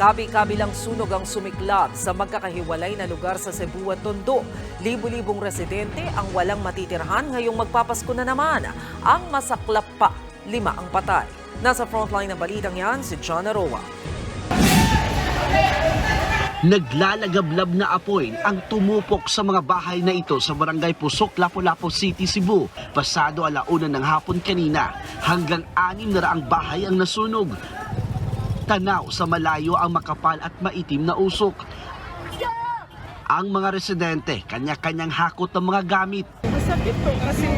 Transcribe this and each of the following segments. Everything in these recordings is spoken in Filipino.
Kabi-kabilang sunog ang sumiklab sa magkakahiwalay na lugar sa Cebu at Tondo. Libo-libong residente ang walang matitirhan ngayong magpapasko na naman. Ang masaklap pa, lima ang patay. Nasa frontline ng balitang yan si John Aroa. Naglalagablab na apoy ang tumupok sa mga bahay na ito sa barangay Pusok, Lapu-Lapu City, Cebu. Pasado alauna ng hapon kanina, hanggang anim na raang bahay ang nasunog. Tanaw sa malayo ang makapal at maitim na usok. Ang mga residente, kanya-kanyang hakot ng mga gamit. Masakit po kasi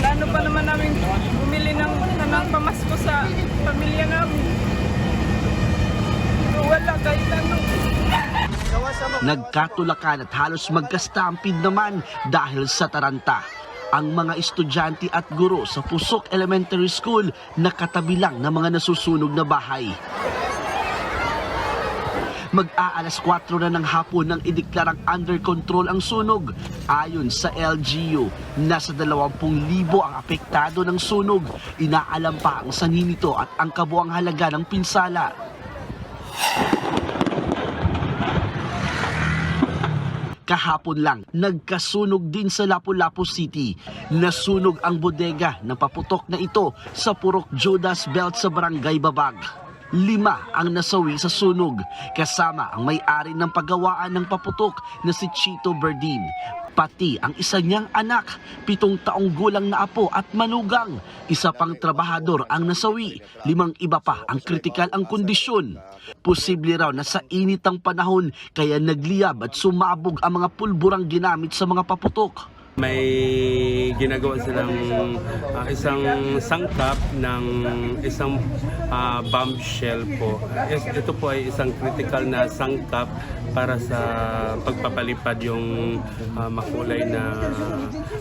plano pa naman namin bumili ng, ng pamasko sa pamilya namin. Wala kahit ano. Nagkatulakan at halos magkastampid naman dahil sa taranta. Ang mga estudyante at guro sa Pusok Elementary School nakatabi lang ng mga nasusunog na bahay. Mag-aalas 4 na ng hapon nang ideklarang under control ang sunog. Ayon sa LGU, nasa 20,000 ang apektado ng sunog. Inaalam pa ang sanhi nito at ang kabuang halaga ng pinsala. Kahapon lang, nagkasunog din sa Lapu-Lapu City. Nasunog ang bodega ng paputok na ito sa Purok Judas Belt sa Barangay Babag. Lima ang nasawi sa sunog, kasama ang may-ari ng paggawaan ng paputok na si Chito Berdin. Pati ang isa niyang anak, pitong taong gulang na apo at manugang. Isa pang trabahador ang nasawi, limang iba pa ang kritikal ang kondisyon. Posible raw na sa init ng panahon kaya nagliyab at sumabog ang mga pulburang ginamit sa mga paputok. May ginagawa silang ah, isang sangkap ng isang ah, bombshell po. Ito po ay isang critical na sangkap para sa pagpapalipad yung ah, makulay na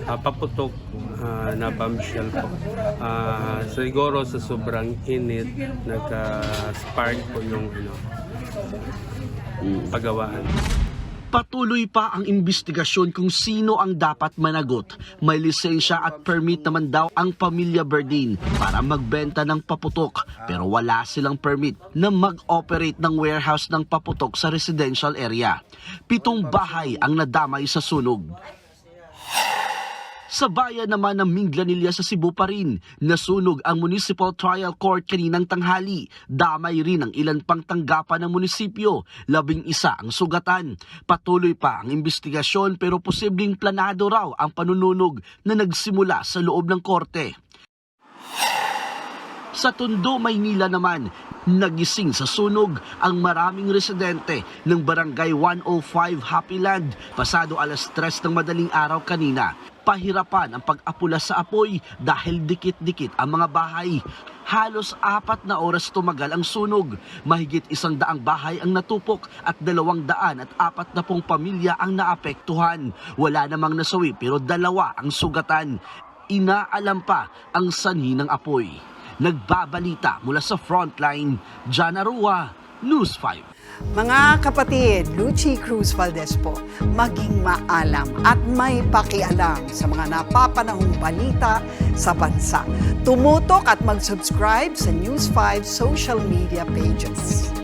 ah, paputok ah, na bombshell po. Ah, siguro sa sobrang init, nagka-spark po yung ano, pagawaan. Patuloy pa ang investigasyon kung sino ang dapat managot. May lisensya at permit naman daw ang pamilya Berdin para magbenta ng paputok pero wala silang permit na mag-operate ng warehouse ng paputok sa residential area. Pitong bahay ang nadamay sa sunog. Sa bayan naman ng Minglanilla sa Cebu pa rin, nasunog ang Municipal Trial Court kaninang tanghali. Damay rin ang ilan pang tanggapan ng munisipyo. Labing isa ang sugatan. Patuloy pa ang investigasyon pero posibleng planado raw ang panununog na nagsimula sa loob ng korte. Sa Tondo, Maynila naman, nagising sa sunog ang maraming residente ng Barangay 105 Happyland pasado alas 3 ng madaling araw kanina. Pahirapan ang pag-apula sa apoy dahil dikit-dikit ang mga bahay. Halos apat na oras tumagal ang sunog. Mahigit isang daang bahay ang natupok at dalawang daan at apat na pong pamilya ang naapektuhan. Wala namang nasawi pero dalawa ang sugatan. Inaalam pa ang sanhi ng apoy. Nagbabalita mula sa frontline, Jana Rua, News 5. Mga kapatid, Lucy Cruz Valdez po, maging maalam at may pakialam sa mga napapanahong balita sa bansa. Tumutok at mag-subscribe sa News 5 social media pages.